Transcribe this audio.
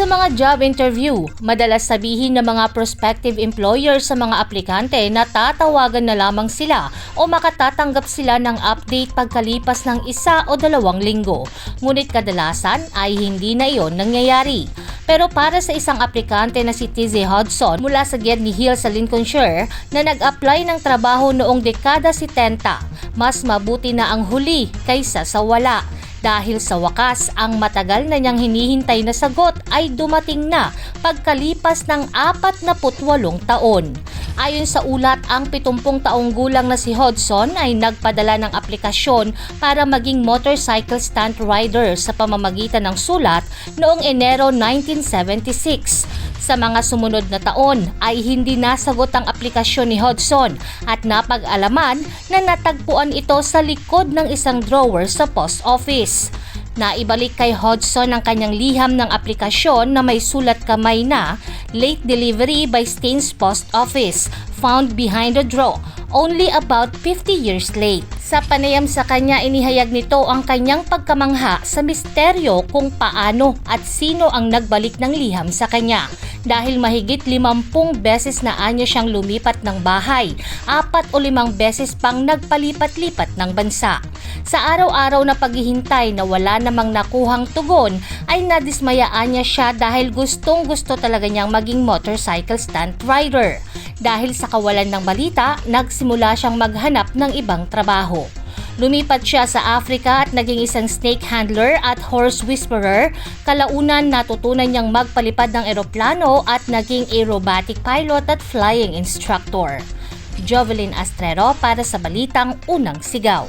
mga job interview, madalas sabihin ng mga prospective employer sa mga aplikante na tatawagan na lamang sila o makatatanggap sila ng update pagkalipas ng isa o dalawang linggo. Ngunit kadalasan ay hindi na iyon nangyayari. Pero para sa isang aplikante na si Tizzy Hodgson mula sa Gedney Hills sa Lincolnshire na nag-apply ng trabaho noong dekada 70, mas mabuti na ang huli kaysa sa wala. Dahil sa wakas, ang matagal na niyang hinihintay na sagot ay dumating na pagkalipas ng 48 taon. Ayon sa ulat, ang 70 taong gulang na si Hodgson ay nagpadala ng aplikasyon para maging motorcycle stunt rider sa pamamagitan ng sulat noong Enero 1976. Sa mga sumunod na taon ay hindi nasagot ang aplikasyon ni Hodgson at napag-alaman na natagpuan ito sa likod ng isang drawer sa post office. Naibalik kay Hodgson ang kanyang liham ng aplikasyon na may sulat kamay na late delivery by Staines Post Office found behind the drawer only about 50 years late. Sa panayam sa kanya, inihayag nito ang kanyang pagkamangha sa misteryo kung paano at sino ang nagbalik ng liham sa kanya. Dahil mahigit 50 beses na anya siyang lumipat ng bahay, apat o limang beses pang nagpalipat-lipat ng bansa. Sa araw-araw na paghihintay na wala namang nakuhang tugon, ay nadismayaan niya siya dahil gustong gusto talaga niyang maging motorcycle stunt rider. Dahil sa kawalan ng balita, nagsimula siyang maghanap ng ibang trabaho. Lumipat siya sa Africa at naging isang snake handler at horse whisperer. Kalaunan natutunan niyang magpalipad ng eroplano at naging aerobatic pilot at flying instructor. Jovelyn Astrero para sa Balitang Unang Sigaw.